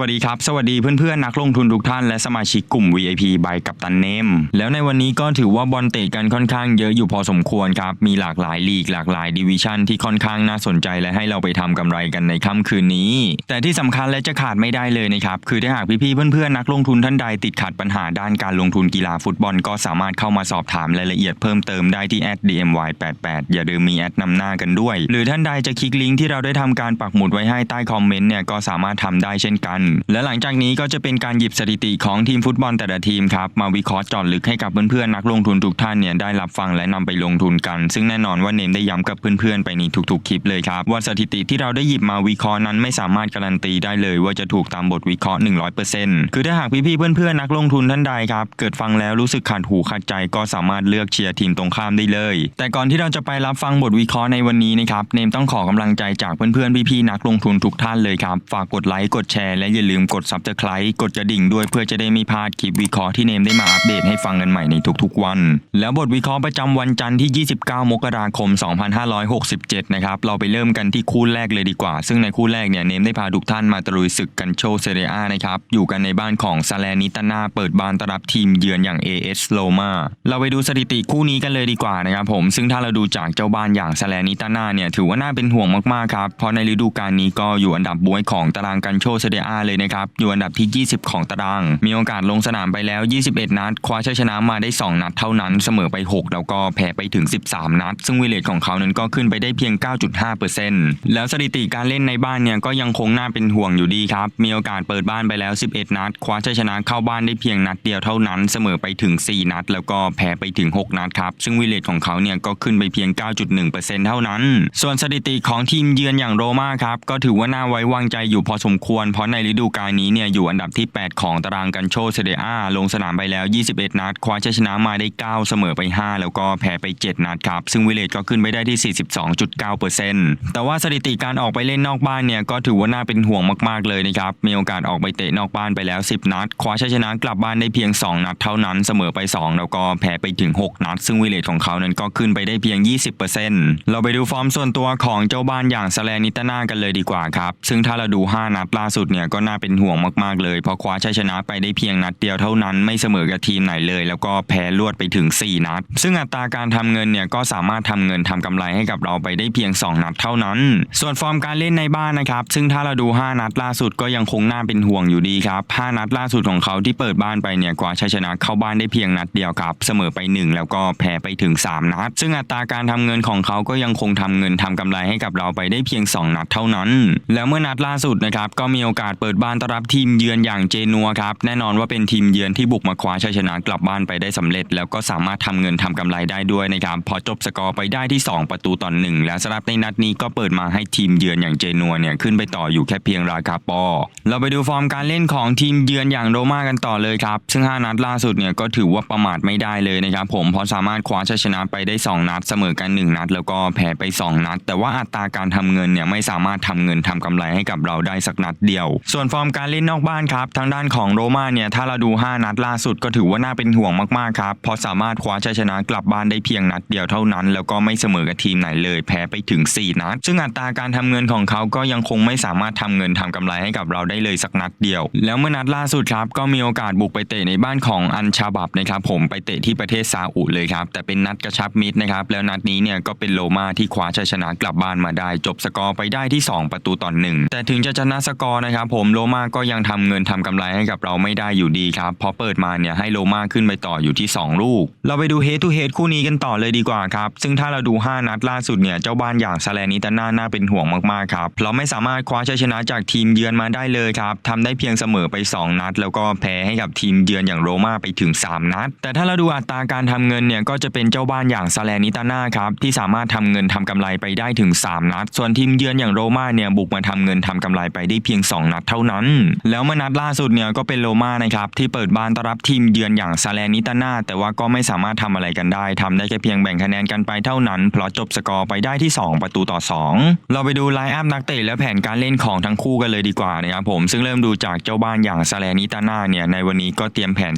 วัสดีครับ สวัสดีเพื่อนๆนักลงทุนทุกท่านและสมาชิกกลุ่ม VIP ใบกับตันเนม แล้วในวันนี้ก็ถือว่าบอลเตะกันค่อนข้างเยอะอยู่พอสมควรครับ มีหลากหลายลีกหลากหลายดิวิชั่นที่ค่อนข้างน่าสนใจและให้เราไปทำกำไรกันในค่ำคืนนี้ แต่ที่สำคัญและจะขาดไม่ได้เลยนะครับ คือถ้าหากพี่ๆเพื่อนๆนักลงทุนท่านใดติดขัดปัญหาด้านการลงทุนกีฬาฟุตบอลก็สามารถเข้ามาสอบถามรายละเอียดเพิ่มเติมได้ที่ @dmy88 อย่าลืมมีแอดนำหน้ากันด้วย หรือท่านใดจะคลิกลิงก์ที่เราได้ทำการปักหมุดไว้ให้ใต้คอมเมนต์เนี่ยก็สามารถทำได้เช่นกันและหลังจากนี้ก็จะเป็นการหยิบสถิติของทีมฟุตบอลแต่ละทีมครับมาวิเคราะห์จอดลึกให้กับเพื่อนๆนักลงทุนทุกท่านเนี่ยได้รับฟังและนำไปลงทุนกัน ซึ่งแน่นอนว่าเนมได้ย้ำกับเพื่อนๆไปในทุกๆคลิปเลยครับว่าสถิติที่เราได้หยิบมาวิเคราะห์นั้นไม่สามารถการันตีได้เลย ว่าจะถูกตามบทวิเคราะห์ 100%คือถ้าหากพี่ๆเพื่อนๆนักลงทุนท่านใดครับเกิดฟังแล้วรู้สึกขัดหูขัดใจก็สามารถเลือกเชียร์ทีมตรงข้ามได้เลย แต่ก่อนที่เราจะไปรับฟังบทวิเคราะห์ในวันนี้นะครับเนมต้องขอกำลังใจจากเพื่อนๆพี่ๆนักลงทุนทุกท่านเลยครับฝากกดไลค์กดแชร์และอย่าลืมกด subscribe กดกระดิ่งด้วยเพื่อจะได้ไม่พลาดคลิปวิเคราะห์ที่เนมได้มาอัปเดตให้ฟังกันใหม่ในทุกๆวัน แล้วบทวิเคราะห์ประจำวันจันทร์ที่ 29 มกราคม 2567 นะครับ เราไปเริ่มกันที่คู่แรกเลยดีกว่า ซึ่งในคู่แรกเนี่ยเนมได้พาทุกท่านมาตะลุยศึกกันโชเซเรียนะครับ อยู่กันในบ้านของซาเลนิตานาเปิดบ้านต้อนรับทีมเยือนอย่าง AS Roma เราไปดูสถิติคู่นี้กันเลยดีกว่านะครับผม ซึ่งถ้าเราดูจากเจ้าบ้านอย่างซาเลนิตานาเนี่ยถือว่าน่าเป็นห่วงมากๆครับ เพราะในฤดูกาลนี้ก็อยู่อันดับบวยของตารางกันโชเซเรียเลยนะครับ อยู่อันดับที่ 20 ของตาราง มีโอกาสลงสนามไปแล้ว 21 นัด คว้าชัยชนะมาได้ 2 นัดเท่านั้น เสมอไป 6 แล้วก็แพ้ไปถึง 13 นัด ซึ่งวิเลตของเขานั้นก็ขึ้นไปได้เพียง 9.5%แล้วสถิติการเล่นในบ้านเนี่ยก็ยังคงน่าเป็นห่วงอยู่ดีครับ มีโอกาสเปิดบ้านไปแล้ว 11 นัด คว้าชัยชนะเข้าบ้านได้เพียงนัดเดียวเท่านั้น เสมอไปถึง 4 นัด แล้วก็แพ้ไปถึง 6 นัดครับ ซึ่งวิเลตของเขาเนี่ยก็ขึ้นไปเพียง 9.1%เท่านั้น ส่วนสถิติของทีมเยือนอย่างโรม่าครับ ก็ถือว่าน่าไว้วางใจอยู่พอสมควร เพราะในฤดูกาลนี้เนี่ยอยู่อันดับที่ 8 ของตารางกันโชเซเดอาลงสนามไปแล้ว 21 นัด คว้าชัยชนะมาได้ 9 เสมอไป 5 แล้วก็แพ้ไป 7 นัดครับ ซึ่งวิเลตก็ขึ้นไปได้ที่ 42.9%แต่ว่าสถิติการออกไปเล่นนอกบ้านเนี่ยก็ถือว่าน่าเป็นห่วงมากๆเลยนะครับ มีโอกาสออกไปเตะนอกบ้านไปแล้ว 10 นัด คว้าชัยชนะกลับบ้านได้เพียง 2 นัดเท่านั้นเสมอไป 2 แล้วก็แพ้ไปถึง 6 นัด ซึ่งวิเลตของเขานั้นก็ขึ้นไปได้เพียง 20%เราไปดูฟอร์มส่วนตัวของเจ้าบ้านอย่างซาเลนิตนากันเลยดีกว่าครับซึ่งถ้าเราดู 5 นัดล่าสุดเนี่ยก็ก็น่าเป็นห่วงมากๆเลยเพราะคว้าชัยชนะไปได้เพียงนัดเดียวเท่านั้นไม่เสมอกับทีมไหนเลย แล้วก็แพ้รวดไปถึง 4 นัด ซึ่งอัตราการทำเงินเนี่ยก็สามารถทำเงินทำกำไรให้กับเราไปได้เพียง 2 นัดเท่านั้น ส่วนฟอร์มการเล่นในบ้านนะครับ ซึ่งถ้าเราดู 5 นัดล่าสุดก็ยังคงน่าเป็นห่วงอยู่ดีครับ 5 นัดล่าสุดของเขาที่เปิดบ้านไปเนี่ยกว่าชัยชนะเข้าบ้านได้เพียงนัดเดียวครับ เสมอไป 1 แล้วก็แพ้ไปถึง 3 นัด ซึ่งอัตราการทำเงินของเขาก็ยังคงทำเงินทำกำไรให้กับเราไปได้เพียง 2 นัดเท่านั้น แล้วเมื่อนัดล่าสุดนะครับก็มีโอกาสเปิดิดบ้านต้อนรับทีมเยือนอย่างเจนัวครับ แน่นอนว่าเป็นทีมเยือนที่บุกมาคว้าชัยชนะกลับบ้านไปได้สำเร็จ แล้วก็สามารถทำเงินทำกำไรได้ด้วยนะครับ พอจบสกอร์ไปได้ที่ 2 ประตูต่อหนึ่งแล้วสำหรับในนัดนี้ก็เปิดมาให้ทีมเยือนอย่างเจนัวเนี่ยขึ้นไปต่ออยู่แค่เพียงราคาปอ เราไปดูฟอร์มการเล่นของทีมเยือนอย่างโรม่ากันต่อเลยครับซึ่ง 5 นัดล่าสุดเนี่ยก็ถือว่าประมาทไม่ได้เลยนะครับผมเพราะสามารถคว้าชัยชนะไปได้ 2 นัดเสมอกัน 1 นัด แล้วก็แพ้ไป 2 นัด แต่ว่าอัตราการทำเงินเนี่ยไม่สามารถทำเงินทำกำไรให้กับเราได้สักนัดเดียวส่วนฟอร์มการเล่นนอกบ้านครับ ทางด้านของโรม่าเนี่ยถ้าเราดู 5 นัดล่าสุดก็ถือว่าน่าเป็นห่วงมากๆครับเพราะสามารถคว้าชัยชนะกลับบ้านได้เพียงนัดเดียวเท่านั้น แล้วก็ไม่เสมอกับทีมไหนเลยแพ้ไปถึง 4 นัด ซึ่งอัตราการทำเงินของเขาก็ยังคงไม่สามารถทำเงินทำกำไรให้กับเราได้เลยสักนัดเดียว แล้วเมื่อนัดล่าสุดครับก็มีโอกาสบุกไปเตะในบ้านของอันชาบับนะครับผมไปเตะที่ประเทศซาอุเลยครับแต่เป็นนัดกระชับมิตรนะครับแล้วนัดนี้เนี่ยก็เป็นโลมาที่คว้าชัยชนะกลับบ้านมาได้ จบสกอร์ไปได้ที่ 2 ประตูต่อหนึ่งแต่ถึงจะชนะสกอร์นะครับผมโลมาก็ยังทำเงินทำกำไรให้กับเราไม่ได้อยู่ดีครับ เพราะเปิดมาเนี่ยให้โลมาขึ้นไปต่ออยู่ที่ 2 ลูก เราไปดูเฮดทูเฮดคู่นี้กันต่อเลยดีกว่าครับ ซึ่งถ้าเราดู 5 นัดล่าสุดเนี่ยเจ้าบ้านอย่างซาเลนิตาน่าน่าเป็นห่วงมากๆครับเราไม่สามารถคว้าชัยชนะจากทีมเยือนมาได้เลยครับทำได้เพียงเสมอไป 2 นัด แล้วก็แพ้ให้กับทีมเยือนอย่างโรมาไปถึง 3 นัด แต่ถ้าเราดูอัตราการทำเงินเนี่ยก็จะเป็นเจ้าบ้านอย่างซาเลนิตาน่าครับที่สามารถทำเงินทำกำไรไปได้ถึง 3 นัด ส่วนทีมเยือนอย่างโรมาเนี่ยบุกมาทำเงินทำกำไรไปได้เพียง 2 นัดเท่านั้น แล้วเมื่อนัดล่าสุดเนี่ยก็เป็นโรม่านะครับที่เปิดบ้านต้อนรับทีมเยือนอย่างซาเลนิตานาแต่ว่าก็ไม่สามารถทำอะไรกันได้ทำได้แค่เพียงแบ่งคะแนนกันไปเท่านั้น เพราะจบสกอร์ไปได้ที่ 2 ประตูต่อ 2 เราไปดูไลน์อัพนักเตะและแผนการเล่นของทั้งคู่กันเลยดีกว่านะครับผมซึ่งเริ่มดูจากเจ้าบ้านอย่างซาเลนิตานาเนี่ยในวันนี้ก็เตรียมแผน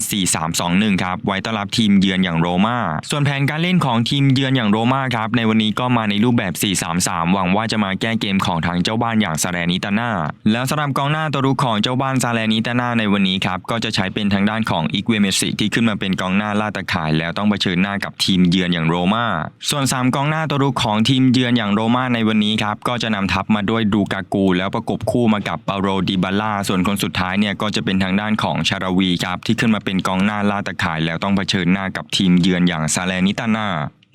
4-3-2-1 ครับไว้ต้อนรับทีมเยือนอย่างโรมาส่วนแผนการเล่นของทีมเยือนอย่างโรมาครับในวันนี้ก็มาในรูปแบบ 4-3-3 หวังว่าจะมาแก้เกมของทางเจ้าบ้านอย่างซาเลนิตานาแล้วสำหรับกองหน้าตัวรุกของเจ้าบ้านซาเลนิตานาในวันนี้ครับ ก็จะใช้เป็นทางด้านของอิกเวเมสิที่ขึ้นมาเป็นกองหน้าล่าตะข่าย แล้วต้องเผชิญหน้ากับทีมเยือนอย่างโรม่าส่วน 3 กองหน้าตัวรุกของทีมเยือนอย่างโรม่าในวันนี้ครับ ก็จะนำทัพมาด้วยดูกากู แล้วประกบคู่มากับเปาโรดิบาล่าส่วนคนสุดท้ายเนี่ยก็จะเป็นทางด้านของชาราวีครับที่ขึ้นมาเป็นกองหน้าล่าตะข่าย แล้วต้องเผชิญหน้ากับทีมเยือนอย่างซาเลนิตานา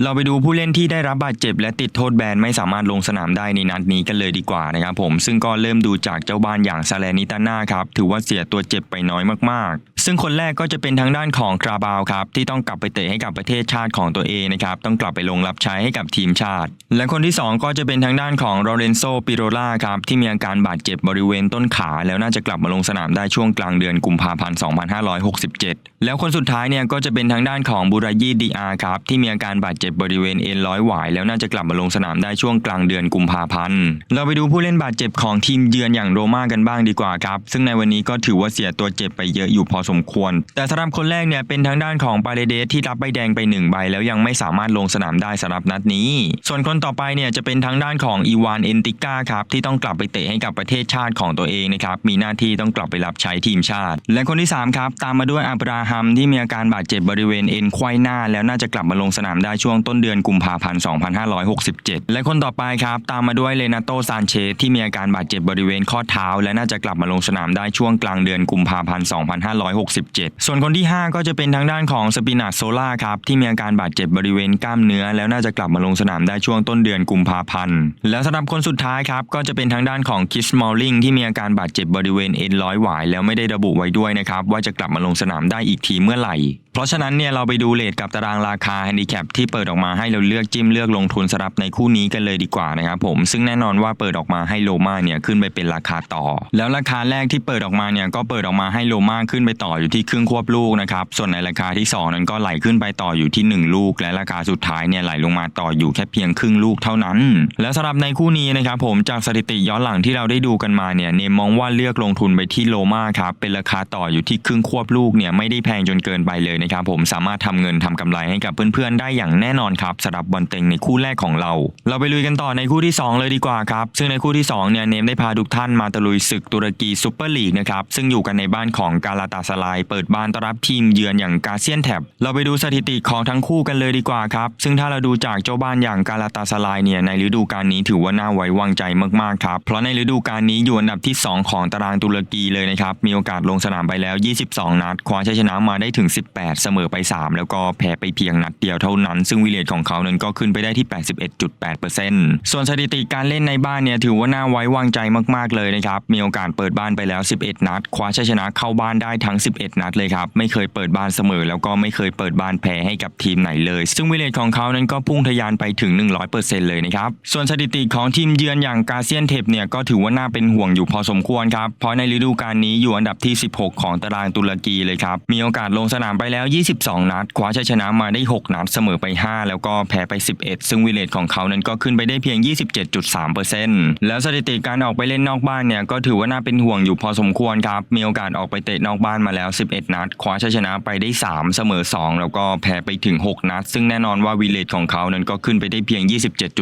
เราไปดูผู้เล่นที่ได้รับบาดเจ็บและติดโทษแบนไม่สามารถลงสนามได้ในนัดนี้กันเลยดีกว่านะครับผมซึ่งก็เริ่มดูจากเจ้าบ้านอย่างซาเลนิตาน่าครับถือว่าเสียตัวเจ็บไปน้อยมาก ซึ่งคนแรกก็จะเป็นทางด้านของคราบาวครับที่ต้องกลับไปเตะให้กับประเทศชาติของตัวเองนะครับต้องกลับไปลงรับใช้ให้กับทีมชาติ และคนที่สองก็จะเป็นทางด้านของโรเรนโซปิโรล่าครับที่มีอาการบาดเจ็บบริเวณต้นขา แล้วน่าจะกลับมาลงสนามได้ช่วงกลางเดือนกุมภาพันธ์ 2567 แล้วคนสุดท้ายเนี่ยก็จะเป็นทางด้านของบุรายีดีอาครับที่มีอาการบาดเจ็บบริเวณเอ็นร้อยหวายแล้วน่าจะกลับมาลงสนามได้ช่วงกลางเดือนกุมภาพันธ์เราไปดูผู้เล่นบาดเจ็บของทีมเยือนอย่างโรม่ากันบ้างดีกว่าครับซึ่งในวันนี้ก็ถือว่าเสียตัวเจ็บไปเยอะอยู่พอสมควร แต่สำหรับคนแรกเนี่ยเป็นทางด้านของปาเลเดสที่รับใบแดงไปหนึ่งใบ แล้วยังไม่สามารถลงสนามได้สำหรับนัดนี้ ส่วนคนต่อไปเนี่ยจะเป็นทางด้านของอีวานเอนติก้าครับที่ต้องกลับไปเตะให้กับประเทศชาติของตัวเองนะครับมีหน้าที่ต้องกลับไปรับใช้ทีมชาติ และคนที่สามครับตามมาด้วยอับราฮัมที่มีอาการบาดเจ็บบริเวณเอ็นไขว้หน้า แล้วน่าจะกลับมาลงสนามได้ช่วงต้นเดือนกุมภาพันธ์ 2567 และคนต่อไปครับตามมาด้วยเลนาโตซานเชสที่มีอาการบาดเจ็บบริเวณข้อเท้า และน่าจะกลับมาลงสนามได้ช่วงกลางเดือนกุมภาพันธ์ 2567ส่วนคนที่ 5 ก็จะเป็นทางด้านของสปินาโซล่าครับที่มีอาการบาดเจ็บบริเวณกล้ามเนื้อ แล้วน่าจะกลับมาลงสนามได้ช่วงต้นเดือนกุมภาพันธ์แล้วสำหรับคนสุดท้ายครับก็จะเป็นทางด้านของคิสมอลลิงที่มีอาการบาดเจ็บบริเวณเอ็นร้อยหวายแล้วไม่ได้ระบุไว้ด้วยนะครับว่าจะกลับมาลงสนามได้อีกทีเมื่อไหร่ เพราะฉะนั้นเนี่ยเราไปดูเลทกับตารางราคาแฮนดิแคปที่เปิดออกมาให้เราเลือกจิ้มเลือกลงทุนสำหรับในคู่นี้กันเลยดีกว่านะครับผมซึ่งแน่นอนว่าเปิดออกมาให้โลมาเนี่ยขึ้นไปเป็นราคาต่อ แล้วราคาแรกที่เปิดออกมาเนี่ยก็เปิดออกมาให้โลมาขึ้นไปต่ออยู่ที่ครึ่งควบลูกนะครับส่วนในราคาที่สองนั้นก็ไหลขึ้นไปต่ออยู่ที่หนึ่งลูก และราคาสุดท้ายเนี่ยไหลลงมาต่ออยู่แค่เพียงครึ่งลูกเท่านั้น แล้วสำหรับในคู่นี้นะครับผมจากสถิติย้อนหลังที่เราได้ดูกันมาเนี่ยเนมมองว่าเลือกลงทุนไปที่โลมาครับเป็นราคาต่ออยู่ที่ครึ่งควบลูกเนี่ยไม่ได้แพงจนเกินไปเลยนะครับผมสามารถทำเงินทำกำไรให้กับเพื่อนๆ ได้อย่างแน่นอนครับสำหรับบอลเต็งในคู่แรกของเรา เราไปลุยกันต่อในคู่ที่ 2 เลยดีกว่าครับซึ่งในคู่ที่2เนี่ยเนมได้พาทุกท่านมาตะลุยศึกตุรกีซูเปอร์ลีกนะครับซึ่งอยู่กันในบ้านของกาลาตาสลายเปิดบ้านต้อนรับทีมเยือนอย่างกาเซียนแท็บเราไปดูสถิติของทั้งคู่กันเลยดีกว่าครับซึ่งถ้าเราดูจากเจ้าบ้านอย่างกาลาตาสลายเนี่ยในฤดูกาลนี้ถือว่าน่าไว้วางใจมากๆครับเพราะในฤดูกาลนี้อยู่อันดับที่ 2 ของตารางตุรกีเลยนะครับมีโอกาสลงสนามไปแล้ว 22 นัดคว้าชัยชนะมาได้ถึง 18เสมอไป 3 แล้วก็แพ้ไปเพียงนัดเดียวเท่านั้น ซึ่งวิเลตของเขานั้นก็ขึ้นไปได้ที่ 81.8%ส่วนสถิติการเล่นในบ้านเนี่ยถือว่าน่าไว้วางใจมากๆเลยนะครับ มีโอกาสเปิดบ้านไปแล้ว 11 นัด คว้าชัยชนะเข้าบ้านได้ทั้ง 11 นัดเลยครับ ไม่เคยเปิดบ้านเสมอ แล้วก็ไม่เคยเปิดบ้านแพ้ให้กับทีมไหนเลย ซึ่งวิเลตของเขานั้นก็พุ่งทะยานไปถึง 100%เลยนะครับ ส่วนสถิติของทีมเยือนอย่างกาเซียนเทปเนี่ยก็ถือว่าน่าเป็นห่วงอยู่พอสมควรครับ เพราะในฤดูกาลนี้อยู่อันดับที่ 16 ของตารางตุรกีเลยครับ มีโอกาสลงสนามไปแล้ว22 นัดคว้าชัยชนะมาได้ 6 นัดเสมอไป 5 แล้วก็แพ้ไป 11 ซึ่งวิเลตของเขานั้นก็ขึ้นไปได้เพียง 27.3%แล้วสถิติการออกไปเล่นนอกบ้านเนี่ยก็ถือว่าน่าเป็นห่วงอยู่พอสมควรครับ มีโอกาสออกไปเตะนอกบ้านมาแล้ว 11 นัดคว้าชัยชนะไปได้ 3 เสมอ 2 แล้วก็แพ้ไปถึง 6 นัด ซึ่งแน่นอนว่าวิเลตของเขานั้นก็ขึ้นไปได้เพียง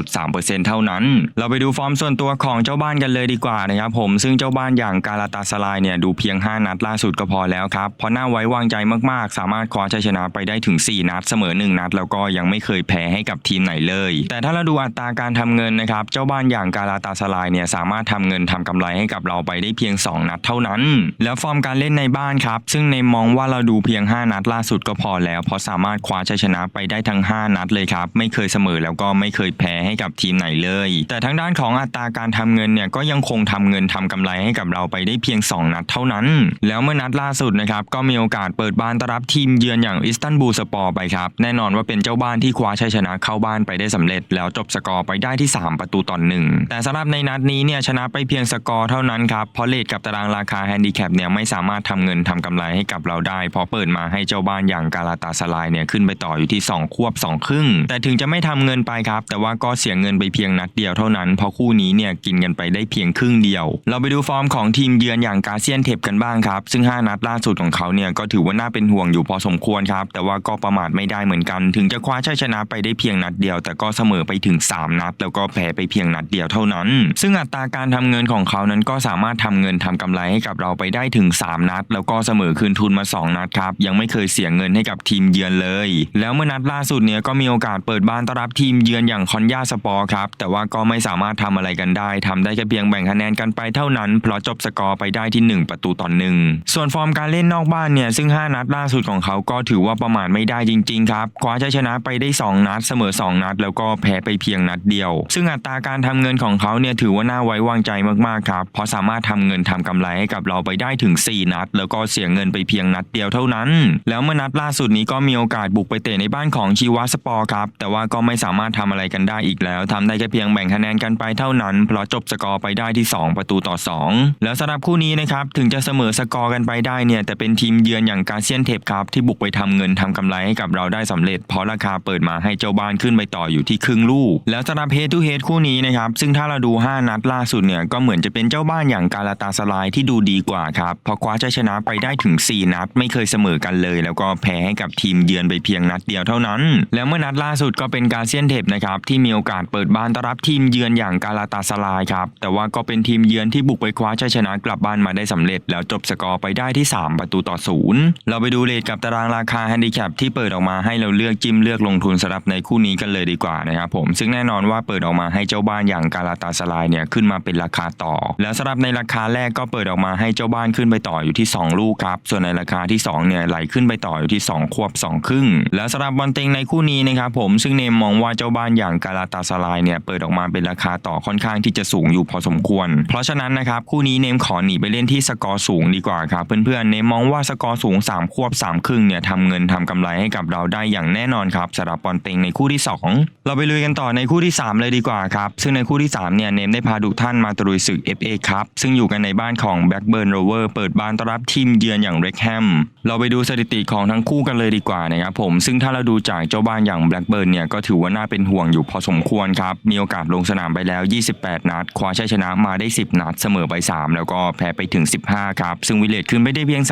27.3%เท่านั้น เราไปดูฟอร์มส่วนตัวของเจ้าบ้านกันเลยดีกว่านะครับผมซึ่งเจ้าบ้านอย่างกาลาตาสลายเนี่ยดูเพียง 5 นัดล่าสุดก็พอแล้วครับเพราะน่าไว้วางใจมากๆ สามารถคว้าชัยชนะไปได้ถึง 4 นัดเสมอ 1 นัด แล้วก็ยังไม่เคยแพ้ให้กับทีมไหนเลย แต่ถ้าเราดูอัตราการทำเงินนะครับ เจ้าบ้านอย่างกาลาตาสลายเนี่ยสามารถทำเงินทำกำไรให้กับเราไปได้เพียง 2 นัดเท่านั้น แล้วฟอร์มการเล่นในบ้านครับ ซึ่งในมองว่าเราดูเพียง 5 นัดล่าสุดก็พอแล้ว เพราะสามารถคว้าชัยชนะไปได้ทั้ง 5 นัดเลยครับ ไม่เคยเสมอแล้วก็ไม่เคยแพ้ให้กับทีมไหนเลย แต่ทางด้านของอัตราการทำเงินเนี่ยก็ยังคงทำเงินทำกำไรให้กับเราไปได้เพียง 2 นัดเท่านั้น แล้วเมื่อนัดล่าสุดนะครับก็มีโอกาสเปิดบ้านต้อนรับทีมเยือนอย่างอิสตันบูลสปอร์ไปครับ แน่นอนว่าเป็นเจ้าบ้านที่คว้าชัยชนะเข้าบ้านไปได้สำเร็จ แล้วจบสกอร์ไปได้ที่ 3 ประตูต่อหนึ่งแต่สำหรับในนัดนี้เนี่ยชนะไปเพียงสกอร์เท่านั้นครับเพราะเลทกับตารางราคาแฮนดิแคปเนี่ยไม่สามารถทำเงินทำกำไรให้กับเราได้ เพราะเปิดมาให้เจ้าบ้านอย่างกาลาตาสลายเนี่ยขึ้นไปต่ออยู่ที่ 2 ควบ 2 ครึ่ง แต่ถึงจะไม่ทำเงินไปครับ แต่ว่าก็เสียเงินไปเพียงนัดเดียวเท่านั้นเพราะคู่นี้เนี่ยกินกันไปได้เพียงครึ่งเดียว เราไปดูฟอร์มของทีมเยือนอย่างกาเซียนเทปกันบ้างครับซึ่ง 5 นัดล่าสุดของเขาเนี่ยก็ถือว่าน่าเป็นห่วงอยู่พอสมควรครับ แต่ว่าก็ประมาทไม่ได้เหมือนกัน ถึงจะคว้าชัยชนะไปได้เพียงนัดเดียว แต่ก็เสมอไปถึง 3 นัด แล้วก็แพ้ไปเพียงนัดเดียวเท่านั้น ซึ่งอัตราการทำเงินของเขานั้นก็สามารถทำเงินทำกำไรให้กับเราไปได้ถึง 3 นัด แล้วก็เสมอคืนทุนมา 2 นัดครับ ยังไม่เคยเสียเงินให้กับทีมเยือนเลย แล้วเมื่อนัดล่าสุดเนี่ยก็มีโอกาสเปิดบ้านต้อนรับทีมเยือนอย่างคอนยาสปอร์ครับ แต่ว่าก็ไม่สามารถทำอะไรกันได้ทำได้แค่เพียงแบ่งคะแนนกันไปเท่านั้น เพราะจบสกอร์ไปได้ที่ 1 ประตูต่อหนึ่งส่วนฟอร์มการเล่นนอกบ้านเนี่ยซึ่ง 5 นัดล่าสุดของเขาาก็ถือว่าประมาทไม่ได้จริงๆครับคว้าชัยชนะไปได้ 2 นัดเสมอ 2 นัด แล้วก็แพ้ไปเพียงนัดเดียว ซึ่งอัตราการทำเงินของเขาเนี่ยถือว่าน่าไว้วางใจมากๆครับเพราะสามารถทำเงินทำกำไรให้กับเราไปได้ถึง 4 นัด แล้วก็เสียเงินไปเพียงนัดเดียวเท่านั้น แล้วเมื่อนัดล่าสุดนี้ก็มีโอกาสบุกไปเตะในบ้านของชีวาสปอร์ครับแต่ว่าก็ไม่สามารถทำอะไรกันได้อีกแล้วทำได้แค่เพียงแบ่งคะแนนกันไปเท่านั้นเพราะจบสกอร์ไปได้ที่ 2 ประตูต่อ 2 แล้วสำหรับคู่นี้นะครับถึงจะเสมอสกอร์กันไปได้เนี่ยแต่เป็นทีมเยือนอย่างกาเซียนเทปครับที่บุกไปทำเงินทำกำไรให้กับเราได้สำเร็จ เพราะราคาเปิดมาให้เจ้าบ้านขึ้นไปต่ออยู่ที่ครึ่งลูก แล้วสำหรับเฮดทูเฮดคู่นี้นะครับซึ่งถ้าเราดู 5 นัดล่าสุดเนี่ยก็เหมือนจะเป็นเจ้าบ้านอย่างกาลาตาสลายที่ดูดีกว่าครับเพราะคว้าชัยชนะไปได้ถึง 4 นัด ไม่เคยเสมอกันเลย แล้วก็แพ้ให้กับทีมเยือนไปเพียงนัดเดียวเท่านั้น แล้วเมื่อนัดล่าสุดก็เป็นกาเซียนเทปนะครับที่มีโอกาสเปิดบ้านต้อนรับทีมเยือนอย่างกาลาตาสลายครับแต่ว่าก็เป็นทีมเยือนที่บุกไปคว้าชัยชนะกลับบ้านมาได้สำเร็จ แล้วจบสกอร์ไปได้ที่ 3 ประตูต่อศูนย์เราไปดูเลทกับตาารางราคาแฮนดิแคปที่เปิดออกมาให้เราเลือกจิ้มเลือกลงทุนสำหรับในคู่นี้กันเลยดีกว่านะครับผมซึ่งแน่นอนว่าเปิดออกมาให้เจ้าบ้านอย่างกาลาตาสลายเนี่ยขึ้นมาเป็นราคาต่อ แล้วสำหรับในราคาแรกก็เปิดออกมาให้เจ้าบ้านขึ้นไปต่ออยู่ที่ 2 ลูกครับส่วนในราคาที่2เนี่ยไหลขึ้นไปต่ออยู่ที่ 2 ควบ 2 ครึ่ง แล้วสำหรับบอลเต็งในคู่นี้นะครับผมซึ่งเนมมองว่าเจ้าบ้านอย่างกาลาตาสลายเนี่ยเปิดออกมาเป็นราคาต่อค่อนข้างที่จะสูงอยู่พอสมควร เพราะฉะนั้นนะครับคู่นี้เนมขอหนีไปเล่นที่สกอร์สูงดีกว่าครับเพื่อนๆเนมมองว่าสกอร์สูง 3 ควบ 3 ครึ่งเนี่ยทำเงินทำกำไรให้กับเราได้อย่างแน่นอนครับสำหรับบอลเต็งในคู่ที่ 2 เราไปลุยกันต่อในคู่ที่ 3 เลยดีกว่าครับ ซึ่งในคู่ที่3เนี่ยเนมได้พาทุกท่านมาตรุยศึก FA ครับซึ่งอยู่กันในบ้านของ Blackburn Rover เปิดบ้านต้อนรับทีมเยือนอย่าง Wrexham เราไปดูสถิติของทั้งคู่กันเลยดีกว่านะครับผมซึ่งถ้าเราดูจากเจ้าบ้านอย่าง Blackburn เนี่ยก็ถือว่าน่าเป็นห่วงอยู่พอสมควรครับมีโอกาสลงสนามไปแล้ว 28 นัดคว้าชัยชนะมาได้ 10 นัดเสมอไป 3 แล้วก็แพ้ไปถึง 15 ครับซึ่งวิเลตขึ้นไปได้เพียง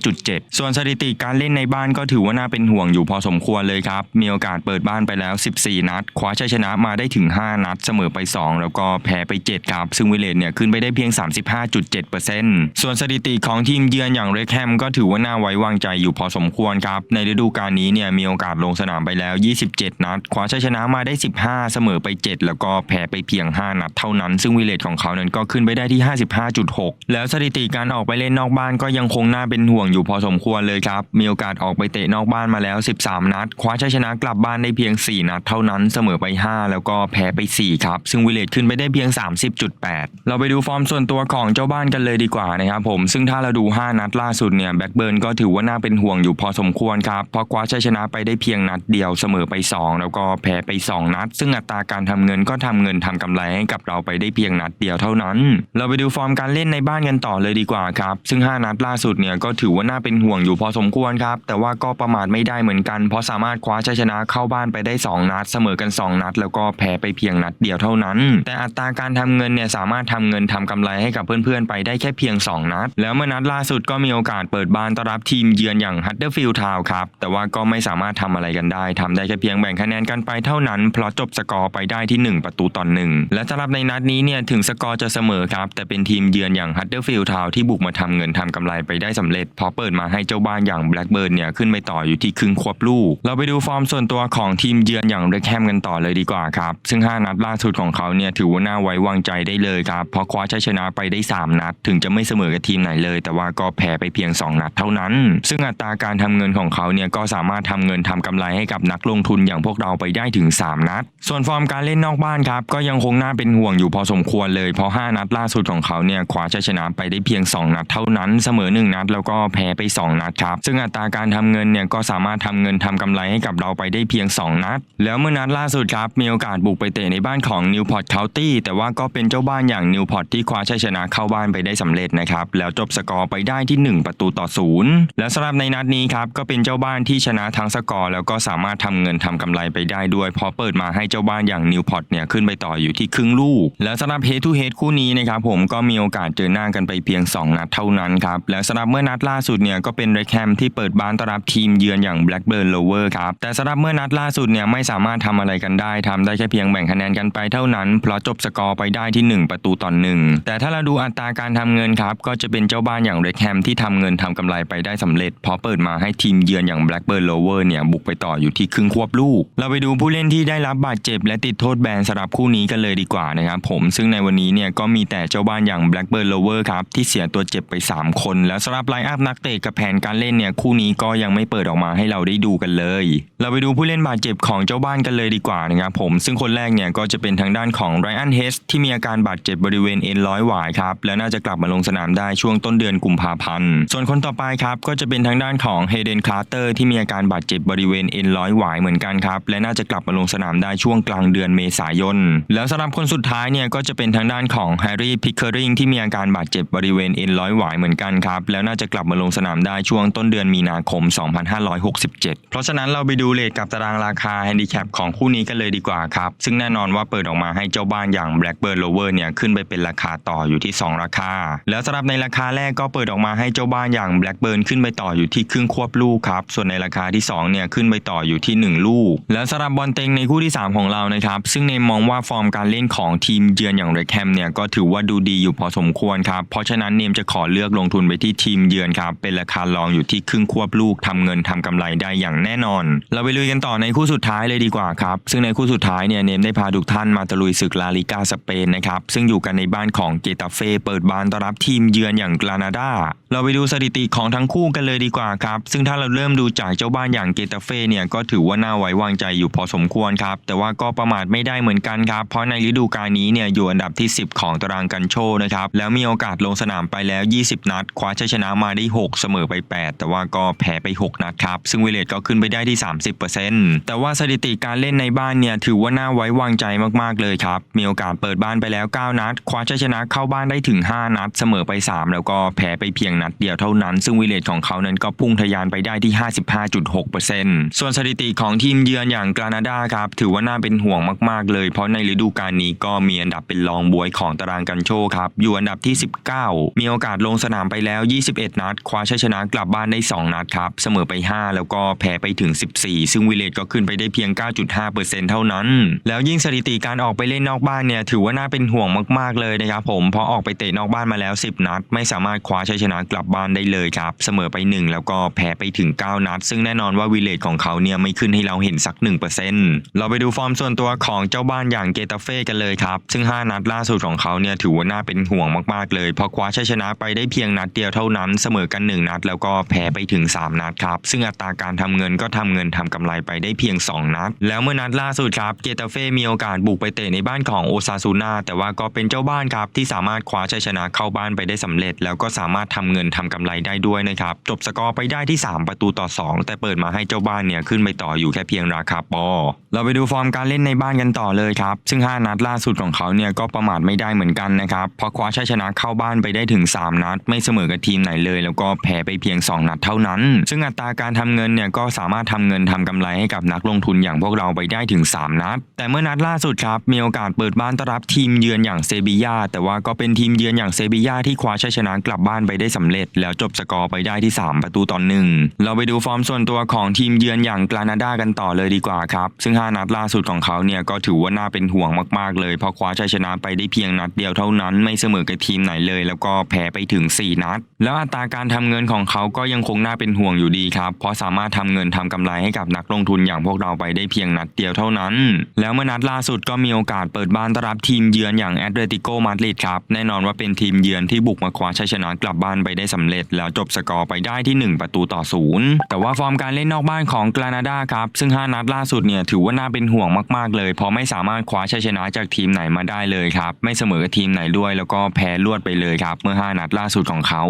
35.7 ส่วนสถิติการเล่นในบ้านก็ถือว่าน่าเป็นห่วงอยู่พอสมควรเลยครับ มีโอกาสเปิดบ้านไปแล้ว 14 นัด คว้าชัยชนะมาได้ถึง 5 นัด เสมอไป 2 แล้วก็แพ้ไป 7 ครับ ซึ่งวิเลตเนี่ยขึ้นไปได้เพียง 35.7%ส่วนสถิติของทีมเยือนอย่างเรคแฮมก็ถือว่าน่าไว้วางใจอยู่พอสมควรครับ ในฤดูกาลนี้เนี่ยมีโอกาสลงสนามไปแล้ว 27 นัด คว้าชัยชนะมาได้ 15 เสมอไป 7 แล้วก็แพ้ไปเพียง 5 นัดเท่านั้น ซึ่งวิเลตของเขานั้นก็ขึ้นไปได้ที่ 55.6 แล้วสถิติการออกไปเล่นนอกบ้านก็ยังคงน่าเป็นห่วงอยู่พอสมควรเลยครับ มีโอกาสออกไปเตะนอกบ้านมาแล้ว 13 นัด คว้าชัยชนะกลับบ้านได้เพียง 4 นัดเท่านั้นเสมอไป 5 แล้วก็แพ้ไป 4 ครับ ซึ่งวิเลตขึ้นไปได้เพียง 30.8 เราไปดูฟอร์มส่วนตัวของเจ้าบ้านกันเลยดีกว่านะครับผม ซึ่งถ้าเราดู 5 นัดล่าสุดเนี่ยแบ็กเบิร์นก็ถือว่าน่าเป็นห่วงอยู่พอสมควรครับ เพราะคว้าชัยชนะไปได้เพียงนัดเดียวเสมอไป 2 แล้วก็แพ้ไป 2 นัด ซึ่งอัตราการทำเงินก็ทำเงินทำกำไรให้กับเราไปได้เพียงนัดเดียวเท่านั้น เราไปดูฟอร์มการเล่นในบ้านกันต่อเลยดีกว่าครับ ซึ่ง 5 นัดล่าสุดเนี่ยก็ถือว่าน่าเป็นห่วงอยู่พอสมควรครับแต่ว่าก็ประมาทไม่ได้เหมือนกัน เพราะสามารถคว้าชัยชนะเข้าบ้านไปได้ 2 นัด เสมอกัน 2 นัด แล้วก็แพ้ไปเพียงนัดเดียวเท่านั้น แต่อัตราการทำเงินเนี่ยสามารถทำเงินทำกำไรให้กับเพื่อนๆ ไปได้แค่เพียง 2 นัด แล้วเมื่อนัดล่าสุดก็มีโอกาสเปิดบ้านต้อนรับทีมเยือนอย่างฮัตเตอร์ฟิลด์ทาวน์ครับแต่ว่าก็ไม่สามารถทำอะไรกันได้ทำได้แค่เพียงแบ่งคะแนนกันไปเท่านั้นเพราะจบสกอร์ไปได้ที่ 1 ประตูต่อหนึ่งและสำหรับในนัดนี้เนี่ยถึงสกอร์จะเสมอครับแต่เป็นทีมเยือนอย่างฮัตเตอร์ฟิลด์ทาวน์ที่บุกมาทำเงินทำกำไรไปได้สำเร็จพอเปิดมาให้เจ้าบ้านอย่างแบล็กเบิร์นเนี่ยขึ้นไปต่ออยู่ที่ครึ่งควบลูก เราไปดูฟอร์มส่วนตัวของทีมเยือนอย่างเรคแฮมกันต่อเลยดีกว่าครับ ซึ่ง 5 นัดล่าสุดของเขาเนี่ยถือว่าน่าไว้วางใจได้เลยครับเพราะคว้าชัยชนะไปได้ 3 นัด ถึงจะไม่เสมอกับทีมไหนเลย แต่ว่าก็แพ้ไปเพียง 2 นัดเท่านั้น ซึ่งอัตราการทำเงินของเขาเนี่ยก็สามารถทำเงินทำกำไรให้กับนักลงทุนอย่างพวกเราไปได้ถึง 3 นัด ส่วนฟอร์มการเล่นนอกบ้านครับก็ยังคงน่าเป็นห่วงอยู่พอสมควรเลยเพราะ5นัดล่าสุดของเขาเนี่ยคว้าชัยชนะไปได้เพียง 2 นัดเท่านั้น เสมอ 1 นัดแล้วก็แพ้ไป 2 นัดครับซึ่งอัตราการทำเงินเนี่ยก็สามารถทำเงินทำกำไรให้กับเราไปได้เพียง 2 นัด แล้วเมื่อนัดล่าสุดครับมีโอกาสบุกไปเตะในบ้านของนิวพอร์ตเคานตี้แต่ว่าก็เป็นเจ้าบ้านอย่างนิวพอร์ตที่คว้าชัยชนะเข้าบ้านไปได้สำเร็จนะครับแล้วจบสกอร์ไปได้ที่ 1 ประตูต่อศูนย์และสำหรับในนัดนี้ครับก็เป็นเจ้าบ้านที่ชนะทั้งสกอร์แล้วก็สามารถทำเงินทำกำไรไปได้ด้วยเพอเปิดมาให้เจ้าบ้านอย่างนิวพอร์ตเนี่ยขึ้นไปต่ออยู่ที่ครึ่งลูก แล้วสำหรับเฮดทูเฮดคู่นี้นะครับผมก็มีโอกาสเจอหน้ากันไปเพียง 2 นัดเท่านั้นครับแล้วสำหรับเมื่อนัดล่าสุดเนี่ยก็เป็นเรคแฮมที่เปิดบ้านต้อนรับทีมเยือนอย่าง Blackburn Rover ครับ แต่สำหรับเมื่อนัดล่าสุดเนี่ยไม่สามารถทำอะไรกันได้ทำได้แค่เพียงแบ่งคะแนนกันไปเท่านั้น เพราะจบสกอร์ไปได้ที่ 1 ประตูต่อหนึ่งแต่ถ้าเราดูอัตราการทำเงินครับ ก็จะเป็นเจ้าบ้านอย่างเร c แฮมที่ทำเงินทำกำไรไปได้สำเร็จ เพราะเปิดมาให้ทีมเยือนอย่าง Blackburn Rover เนี่ยบุกไปต่ออยู่ที่ครึ่งควบลูก เราไปดูผู้เล่นที่ได้รับบาดเจ็บ และติดโทษแบนสำหรับคู่นี้กันเลยดีกว่านะครับผมซึ่งในวันนี้เนี่ยก็มีแต่เจ้าบ้านอย่าง Blackburn Rover ครับที่เสียตัวเจ็บไป 3 คน แล้วสำหรับไลน์อัพนักเตะกับแผนการเล่นเนี่ยคู่นี้ก็ยังไม่เปิดออกมาให้เราได้ดูกันเลย เราไปดูผู้เล่นบาดเจ็บของเจ้าบ้านกันเลยดีกว่านะครับผม ซึ่งคนแรกเนี่ยก็จะเป็นทางด้านของไรอันเฮสที่มีอาการบาดเจ็บบริเวณเอ็นร้อยหวายครับและน่าจะกลับมาลงสนามได้ช่วงต้นเดือนกุมภาพันธ์ ส่วนคนต่อไปครับก็จะเป็นทางด้านของเฮเดนคลาร์เตอร์ที่มีอาการบาดเจ็บบริเวณเอ็นร้อยหวายเหมือนกันครับและน่าจะกลับมาลงสนามได้ช่วงกลางเดือนเมษายน แล้วสำหรับคนสุดท้ายเนี่ยก็จะเป็นทางด้านของแฮร์รี่พิคเคอริงที่มีอาการบาดเจ็บบริเวณเอ็นร้อยหวายเหมือนกันครับแล้วน่าจะกลับมาลงสนามได้ช่วงต้นเดือนมีนาคม 2567 เพราะฉะนั้นเราไปดูเลทกับตารางราคาแฮนดิแคปของคู่นี้กันเลยดีกว่าครับ ซึ่งแน่นอนว่าเปิดออกมาให้เจ้าบ้านอย่าง Blackbird Rover เนี่ยขึ้นไปเป็นราคาต่ออยู่ที่ 2 ราคา แล้วสำหรับในราคาแรกก็เปิดออกมาให้เจ้าบ้านอย่าง Blackburn ขึ้นไปต่ออยู่ที่ครึ่งควบลูกครับ ส่วนในราคาที่ 2 เนี่ยขึ้นไปต่ออยู่ที่ 1 ลูก แล้วสำหรับบอลเต็งในคู่ที่ 3 ของเรานะครับ ซึ่งในมองว่าฟอร์มการเล่นของทีมเยือนอย่างเรคแฮมเนี่ยก็ถือว่าดูดีอยู่พอสมควรครับ เพราะฉะนั้นเนมจะขอเลือกลงทุนไปที่ทีมเยือนครับเป็นราคารองอยู่ที่ครึ่งควบลูกทำเงินทำกำไรได้อย่างแน่นอน เราไปลุยกันต่อในคู่สุดท้ายเลยดีกว่าครับ ซึ่งในคู่สุดท้ายเนี่ยเนมได้พาทุกท่านมาตะลุยศึกลาลิกาสเปนนะครับ ซึ่งอยู่กันในบ้านของเกตาเฟ่เปิดบ้านต้อนรับทีมเยือนอย่างกรานาดา เราไปดูสถิติของทั้งคู่กันเลยดีกว่าครับ ซึ่งถ้าเราเริ่มดูจากเจ้าบ้านอย่างเกตาเฟ่เนี่ยก็ถือว่าน่าไว้วางใจอยู่พอสมควรครับ แต่ว่าก็ประมาทไม่ได้เหมือนกันครับ เพราะในฤดูกาลนี้เนี่ยอยู่อันดับที่ 10 ของตารางกันโชนะครับ แล้วมีโอกาสลงสนามไปแล้ว 20 นัด คว้าชัยชนะมาได้ 6 เสมอไป 8 แต่ว่าก็แพ้ไป 6 นัดครับ ซึ่งวิเลตก็ขึ้นไปได้ที่ 30%แต่ว่าสถิติการเล่นในบ้านเนี่ยถือว่าน่าไว้วางใจมากๆเลยครับ มีโอกาสเปิดบ้านไปแล้ว 9 นัด คว้าชัยชนะเข้าบ้านได้ถึง 5 นัด เสมอไป 3 แล้วก็แพ้ไปเพียงนัดเดียวเท่านั้น ซึ่งวิเลตของเขานั้นก็พุ่งทะยานไปได้ที่ 55.6%ส่วนสถิติของทีมเยือนอย่างกรานาดาครับถือว่าน่าเป็นห่วงมากๆเลย เพราะในฤดูกาลนี้ก็มีอันดับเป็นรองบวยของตารางกันโชคครับอยู่อันดับที่ 19 มีโอกาสลงสนามไปแล้ว 21 นัด คว้าชัยชนะกลับบ้านได้ 2 นัดครับ เสมอไป 5 แล้วก็แพ้ไปถึง 14 ซึ่งวิเลตก็ขึ้นไปได้เพียง 9.5%เท่านั้น แล้วยิ่งสถิติการออกไปเล่นนอกบ้านเนี่ยถือว่าน่าเป็นห่วงมากๆเลยนะครับผมเพราะออกไปเตะนอกบ้านมาแล้ว 10 นัด ไม่สามารถคว้าชัยชนะกลับบ้านได้เลยครับ เสมอไป 1 แล้วก็แพ้ไปถึง 9 นัด ซึ่งแน่นอนว่าวิเลตของเขาเนี่ยไม่ขึ้นให้เราเห็นสัก 1%เราไปดูฟอร์มส่วนตัวของเจ้าบ้านอย่างเกตาเฟ่กันเลยครับ ซึ่ง 5 นัดล่าสุดของเขาเนี่ยถือว่าน่าเป็นห่วงมากๆเลย เพราะคว้าชัยชนะไปได้เพียงนัดเดียวเท่านั้น เสมอกัน 1 นัด แล้วก็แพ้ไปถึง3 นัดครับ ซึ่งอัตราการทำเงินก็ทำเงินทำกำไรไปได้เพียง 2 นัด แล้วเมื่อนัดล่าสุดครับเกตาเฟ่มีโอกาสบุกไปเตะในบ้านของโอซาซูนาแต่ว่าก็เป็นเจ้าบ้านครับที่สามารถคว้าชัยชนะเข้าบ้านไปได้สำเร็จ แล้วก็สามารถทำเงินทำกำไรได้ด้วยนะครับจบสกอร์ไปได้ที่ 3 ประตูต่อ 2 แต่เปิดมาให้เจ้าบ้านเนี่ยขึ้นไปต่ออยู่แค่เพียงราคาปอ เราไปดูฟอร์มการเล่นในบ้านกันต่อเลยครับ ซึ่ง 5 นัดล่าสุดของเขาเนี่ยก็ประมาทไม่ได้เหมือนกันนะครับเพราะคว้าชัยชนะเข้าบ้านไปได้ถึง 3 นัด ไม่เสมอกับทีมไหนเลย แล้วก็แพ้ไปเพียง 2 นัดเท่านั้นซึ่งอัตราการทำเงินเนี่ยก็สามารถทำเงินทำกำไรให้กับนักลงทุนอย่างพวกเราไปได้ถึง 3 นัด แต่เมื่อนัดล่าสุดครับมีโอกาสเปิดบ้านต้อนรับทีมเยือนอย่างเซบียาแต่ว่าก็เป็นทีมเยือนอย่างเซบียาที่คว้าชัยชนะกลับบ้านไปได้สำเร็จ แล้วจบสกอร์ไปได้ที่ 3 ประตูต่อหนึ่งเราไปดูฟอร์มส่วนตัวของทีมเยือนอย่างกรานาดากันต่อเลยดีกว่าครับซึ่ง 5 นัดล่าสุดของเขาเนี่ยก็ถือว่าน่าเป็นห่วงมากๆเลยเพราะคว้าชัยชนะไปได้เพียงนัดเดียวเท่านั้นไม่เสมอกับทีมไหนเลย แล้วก็แพ้ไปถึง 4 นัด แล้วอัตราการทำเงินของเขาก็ยังคงน่าเป็น็นห่วงอยู่ดีครับ เพราะสามารถทำเงินทำกำไรให้กับนักลงทุนอย่างพวกเราไปได้เพียงนัดเดียวเท่านั้น แล้วเมื่อนัดล่าสุดก็มีโอกาสเปิดบ้านต้อนรับทีมเยือนอย่างแอตเลติโกมาดริดครับ แน่นอนว่าเป็นทีมเยือนที่บุกมาคว้าชัยชนะกลับบ้านไปได้สำเร็จ แล้วจบสกอร์ไปได้ที่ 1 ประตูต่อศูนย์แต่ว่าฟอร์มการเล่นนอกบ้านของกรานาดาครับ ซึ่ง 5 นัดล่าสุดเนี่ยถือว่าน่าเป็นห่วงมาก ๆ เลยเพราะไม่สามารถคว้าชัยชนะจากทีมไหนมาได้เลยครับ ไม่เสมอทีมไหนด้วย แล้วก็แพ้รวดไปเลยครับเมื่อ 5 นัดล่าสุดของเขา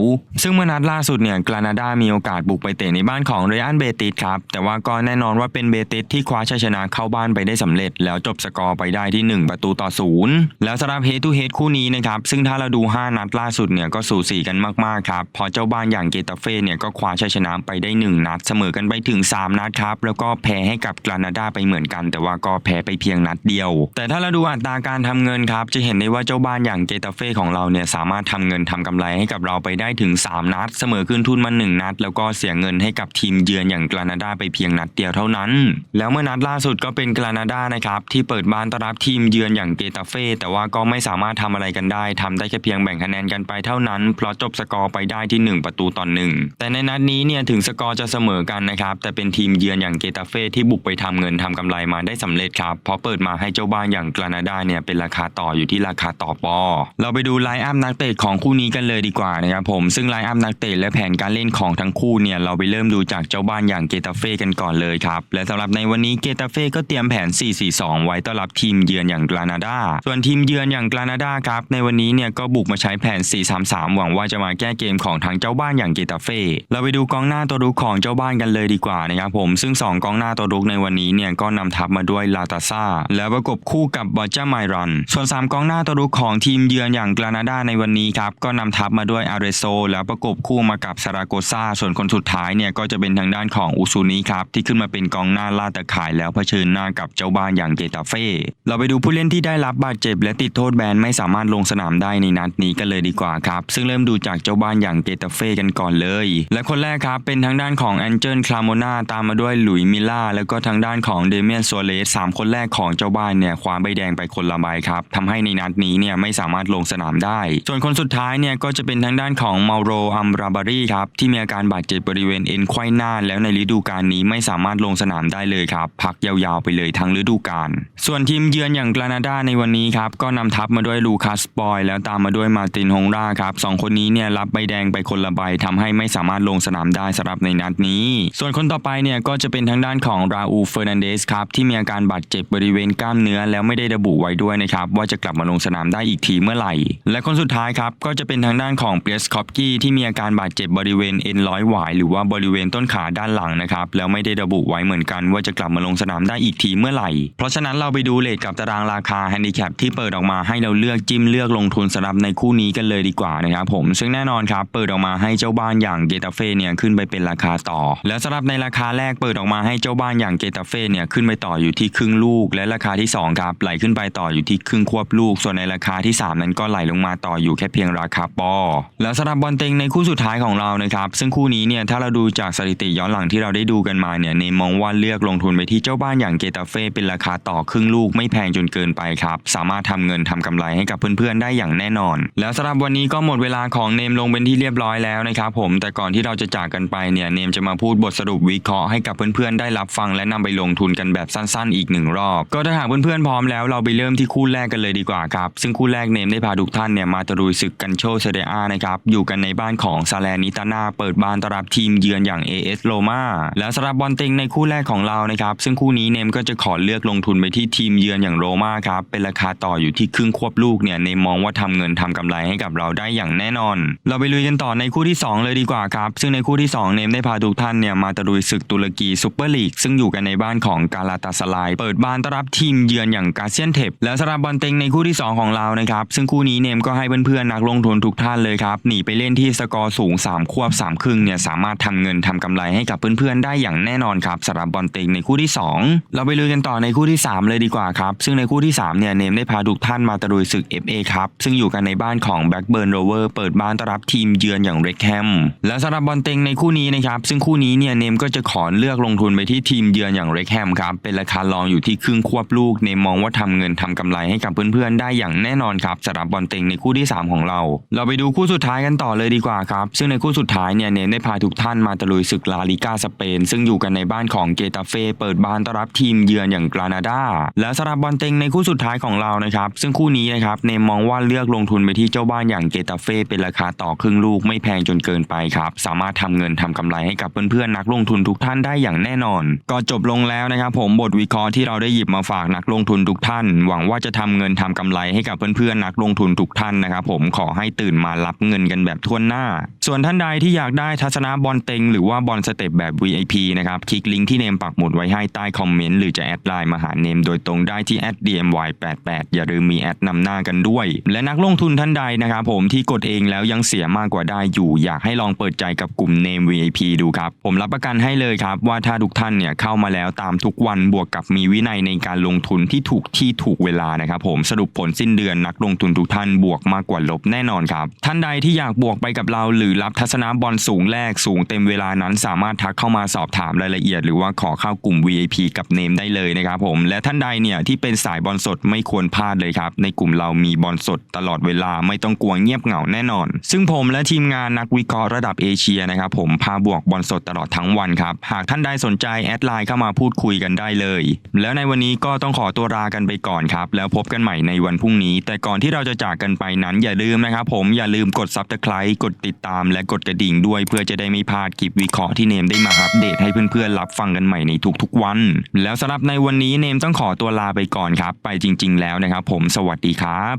ซึ่งเมื่อนัดล่าสุดเนี่ยกรานาดามีโอกาสบุกไปเตะในบ้านของเรอันเบติสครับ แต่ว่าก็แน่นอนว่าเป็นเบติสที่คว้าชัยชนะเข้าบ้านไปได้สำเร็จ แล้วจบสกอร์ไปได้ที่ 1 ประตูต่อศูนย์แล้วสำหรับเฮทูเฮดคู่นี้นะครับ ซึ่งถ้าเราดู 5 นัดล่าสุดเนี่ยก็สูสีกันมากๆครับ พอเจ้าบ้านอย่างเกตาเฟ่เนี่ยก็คว้าชัยชนะไปได้ 1 นัด เสมอกันไปถึง 3 นัดครับ แล้วก็แพ้ให้กับกรานาดาไปเหมือนกัน แต่ว่าก็แพ้ไปเพียงนัดเดียว แต่ถ้าเราดูอัตราการทำเงินครับ จะเห็นได้ว่าเจ้าบ้านอย่างเกตาเฟ่ของเราเนี่ยสามารถทำเงินทำกำไรให้กับเราไปได้ถึง 3 นัด เสมอคืนทุนมา 1 นัด แล้วก็เสียเงินให้กับทีมเยือนอย่างกรานาดาไปเพียงนัดเดียวเท่านั้น แล้วเมื่อนัดล่าสุดก็เป็นกรานาดานะครับที่เปิดบ้านต้อนรับทีมเยือนอย่างเกตาเฟ่แต่ว่าก็ไม่สามารถทำอะไรกันได้ทำได้แค่เพียงแบ่งคะแนนกันไปเท่านั้น เพราะจบสกอร์ไปได้ที่ 1 ประตูต่อหนึ่งแต่ในนัดนี้เนี่ยถึงสกอร์จะเสมอกันนะครับแต่เป็นทีมเยือนอย่างเกตาเฟ่ที่บุกไปทำเงินทำกำไรมาได้สำเร็จครับเพราะเปิดมาให้เจ้าบ้านอย่างกรานาดาเนี่ยเป็นราคาต่ออยู่ที่ราคาต่อปอเราไปดูไลน์อัพนักเตะของคู่นี้กันเลยดีกว่านะครับผมซึ่งไลน์อัพนักเตะและแผนการเล่นของทั้งคู่เนี่ยเราไปเริ่มดูจากเจ้าบ้านอย่างเกตาเฟ่กันก่อนเลยครับ และสำหรับในวันนี้เกตาเฟ่ก็เตรียมแผน 4-4-2 ไว้ต้อนรับทีมเยือนอย่างกรานาดา ส่วนทีมเยือนอย่างกรานาดาครับ ในวันนี้เนี่ยก็บุกมาใช้แผน 4-3-3 หวังว่าจะมาแก้เกมของทางเจ้าบ้านอย่างเกตาเฟ่ เราไปดูกองหน้าตัวรุกของเจ้าบ้านกันเลยดีกว่านะครับผม ซึ่งสองกองหน้าตัวรุกในวันนี้เนี่ยก็นำทัพมาด้วยลาตาซาแล้วประกบคู่กับบอจ้าไมรัน ส่วนสามกองหน้าตัวรุกของทีมเยือนอย่างกรานาดาในวันนี้ครับ ก็นำทัพมาด้วยอาร์เรโซ แล้วประกบคู่มากับซาราโกซาส่วนคนสุดท้ายเนี่ยก็จะเป็นทางด้านของอุซูนิครับที่ขึ้นมาเป็นกองหน้าล่าตะข่ายแล้วเผชิญหน้ากับเจ้าบ้านอย่างเกตาเฟ่เราไปดูผู้เล่นที่ได้รับบาดเจ็บ และติดโทษแบนไม่สามารถลงสนามได้ในนัดนี้กันเลยดีกว่าครับ ซึ่งเริ่มดูจากเจ้าบ้านอย่างเกตาเฟ่กันก่อนเลย และคนแรกครับเป็นทางด้านของแอนเจิลคลาโมนาตามมาด้วยหลุยมิล่าแล้วก็ทางด้านของเดเมียนโซเลสสามคนแรกของเจ้าบ้านเนี่ยคว้าใบแดงไปคนละใบครับทำให้ในนัดนี้เนี่ยไม่สามารถลงสนามได้ ส่วนคนสุดท้ายเนี่ยก็จะเป็นทางด้านของเมาโรอัมราบารีครับที่มีอาการบาดเจ็บบริเวณเอ็นไขว้หน้า แล้วในฤดูกาลนี้ไม่สามารถลงสนามได้เลยครับ พักยาวๆไปเลยทั้งฤดูกาลส่วนทีมเยือนอย่างกรานาดาในวันนี้ครับก็นำทัพมาด้วยลูคัสบอย แล้วตามมาด้วยมาตินฮงราครับสองคนนี้เนี่ยรับใบแดงไปคนละใบทำให้ไม่สามารถลงสนามได้สำหรับในนัดนี้ ส่วนคนต่อไปเนี่ยก็จะเป็นทางด้านของราอูเฟอร์นันเดสครับที่มีอาการบาดเจ็บบริเวณกล้ามเนื้อแล้วไม่ได้ระบุไว้ด้วยนะครับว่าจะกลับมาลงสนามได้อีกทีเมื่อไหร่ และคนสุดท้ายครับก็จะเป็นทางด้านของเปียสคอปกี้ที่มีอาการบาดเจ็บบริเวณเอ็นร้อยหวายหรือว่าบริเวณต้นขาด้านหลังนะครับแล้วไม่ได้ระบุไว้เหมือนกันว่าจะกลับมาลงสนามได้อีกทีเมื่อไหร่ เพราะฉะนั้นเราไปดูเลทกับตารางราคาแฮนดิแคปที่เปิดออกมาให้เราเลือกจิ้มเลือกลงทุนสำหรับในคู่นี้กันเลยดีกว่านะครับผมซึ่งแน่นอนครับเปิดออกมาให้เจ้าบ้านอย่างเกตาเฟ่เนี่ยขึ้นไปเป็นราคาต่อ แล้วสำหรับในราคาแรกเปิดออกมาให้เจ้าบ้านอย่างเกตาเฟ่เนี่ยขึ้นไปต่ออยู่ที่ครึ่งลูก และราคาที่สองครับไหลขึ้นไปต่ออยู่ที่ครึ่งควบลูก ส่วนในราคาที่สามนั้นก็ไหลลงมาต่ออยู่แค่เพียงราคาปอแล้วสำหรับบอลเต็งในคู่สุดท้ายของเรานะครับซึ่งคู่นี้เนี่ยถ้าเราดูจากสถิติย้อนหลังที่เราได้ดูกันมาเนี่ยเนมมองว่าเลือกลงทุนไปที่เจ้าบ้านอย่างเกตาเฟ่เป็นราคาต่อครึ่งลูกไม่แพงจนเกินไปครับ สามารถทำเงินทำกำไรให้กับเพื่อนๆได้อย่างแน่นอน แล้วสำหรับวันนี้ก็หมดเวลาของเนมลงเป็นที่เรียบร้อยแล้วนะครับผมแต่ก่อนที่เราจะจากกันไปเนี่ยเนมจะมาพูดบทสรุปวิเคราะห์ให้กับเพื่อนๆได้รับฟังและนำไปลงทุนกันแบบสั้นๆ อีกหนึ่งรอบก็ถ้าหากเพื่อนๆพร้อมแล้วเราไปเริ่มที่คู่แรกกันเลยดีกว่าครับซึ่งคู่แรกเนมได้พาทุกท่านเนี่ยมาตะลุยศึกกันโชเซเดอานะครับอยู่กันในบ้านของซาแลนิตานาเปิดบ้านตับทีมเยือนอย่าง AS โรมาแล้วสำหรับบอลเต็งในคู่แรกของเรานะครับซึ่งคู่นี้เนมก็จะขอเลือกลงทุนไปที่ทีมเยือนอย่างโรมาครับเป็นราคาต่ออยู่ที่ครึ่งควบลูกเนี่ยเนมมองว่าทำเงินทำกำไรให้กับเราได้อย่างแน่นอน เราไปลุยกันต่อในคู่ที่ 2 เลยดีกว่าครับ ซึ่งในคู่ที่ 2 เนมได้พาทุกท่านเนี่ยมาตะลุยศึกตุรกีซูเปอร์ลีกซึ่งอยู่กันในบ้านของกาลาตาสลาย เปิดบ้านต้อนรับทีมเยือนอย่างกาเซียนเทปแล้วสำหรับบอลเต็งในคู่ที่ 2 ของเรานะครับซึ่งคู่นี้เนมก็ให้เพื่อนๆนักลงทุนทุกท่านเลยครับหนีไปเล่นที่สกอร์สูง 3 ควบ 3 ครึ่งเนี่ยามารถทำเงินทำกำไรให้กับเพื่อนๆได้อย่างแน่นอนครับสำหรับบอลเต็งในคู่ที่ 2 เราไปลุยกันต่อในคู่ที่ 3 เลยดีกว่าครับ ซึ่งในคู่ที่ 3 เนี่ยเนมได้พาทุกท่านมาตะลุยศึก FA ครับซึ่งอยู่กันในบ้านของ Blackburn Rover เปิดบ้านต้อนรับทีมเยือนอย่างเรคแฮมและสำหรับบอลเต็งในคู่นี้นะครับซึ่งคู่นี้เนี่ยเนมก็จะขอเลือกลงทุนไปที่ทีมเยือนอย่างเรคแฮมครับเป็นราคารองอยู่ที่ครึ่งควบลูกเนมมองว่าทำเงินทำกำไรให้กับเพื่อนๆได้อย่างแน่นอนครับสำหรับบอลเต็งในคู่ที่ 3 ของเรา เราไปดูคู่สุดท้ายกันต่อเลยดีกว่าครับซึ่งในคู่สุดท้ายเนี่ยเนมได้พาทุกท่านมาตะลุยศึกลาลิกาสเปน ซึ่งอยู่กันในบ้านของเกตาเฟ่เปิดบ้านต้อนรับทีมเยือนอย่างกรานาดาและสำหรับบอลเต็งในคู่สุดท้ายของเรานะครับ ซึ่งคู่นี้นะครับเนมมองว่าเลือกลงทุนไปที่เจ้าบ้านอย่างเกตาเฟ่เป็นราคาต่อครึ่งลูกไม่แพงจนเกินไปครับ สามารถทำเงินทำกำไรให้กับเพื่อนๆนักลงทุนทุกท่านได้อย่างแน่นอน ก็จบลงแล้วนะครับ ผมบทวิเคราะห์ที่เราได้หยิบมาฝากนักลงทุนทุกท่าน หวังว่าจะทำเงินทำกำไรให้กับเพื่อนๆนักลงทุนทุกท่านนะครับ ผมขอให้ตื่นมารับเงินกันแบบทั่วหน้า ส่วนท่านใดที่อยากได้ทัศนะบอลเต็งหรือว่าบอลสเต็ปแบบ VIP นะครับ คลิกลิงก์ที่เนมปักหมุดไว้ให้ใต้คอมเมนต์หรือจะแอดไลน์มาหาเนมโดยตรงได้ที่แอด @dmy88 อย่าลืมมีแอดนำหน้ากันด้วย และนักลงทุนท่านใดนะครับผมที่กดเองแล้วยังเสียมากกว่าได้อยู่ อยากให้ลองเปิดใจกับกลุ่มเนม VIP ดูครับ ผมรับประกันให้เลยครับ ว่าถ้าทุกท่านเนี่ยเข้ามาแล้วตามทุกวันบวกกับมีวินัยในการลงทุนที่ถูกที่ถูกเวลานะครับผมสรุปผลสิ้นเดือนนักลงทุนทุกท่านบวกมากกว่าลบแน่นอนครับท่านใดที่อยากบวกไปกับเราหรือรับทัศนะบอลสูงแรกสูงเต็มเวลานั้นสามารถทักเข้ามาสอบถามรายละเอียด หรือว่าขอเข้ากลุ่ม VIP กับเนมได้เลยนะครับผมและท่านใดเนี่ยที่เป็นสายบอลสดไม่ควรพลาดเลยครับ ในกลุ่มเรามีบอลสดตลอดเวลาไม่ต้องกลัวเงียบเหงาแน่นอน ซึ่งผมและทีมงานนักวิเคราะห์ระดับเอเชียนะครับผมพาบวกบอลสดตลอดทั้งวันครับหากท่านใดสนใจแอดไลน์เข้ามาพูดคุยกันได้เลย แล้วในวันนี้ก็ต้องขอตัวลากันไปก่อนครับแล้วพบกันใหม่ในวันพรุ่งนี้ แต่ก่อนที่เราจะจากกันไปนั้นอย่าลืมนะครับผมอย่าลืมกด subscribe กดติดตามและกดกระดิ่งด้วยเพื่อจะได้ไม่พลาดคลิปวิเคราะห์ที่เนมได้มาอัปเดตให้เพื่อนๆรับฟังกันใหม่ในทุกๆวัน แล้วสำหรับในวันนี้เนมต้องขอตัวลาไปก่อนครับ ไปจริง ๆ แล้วนะครับ ผมสวัสดีครับ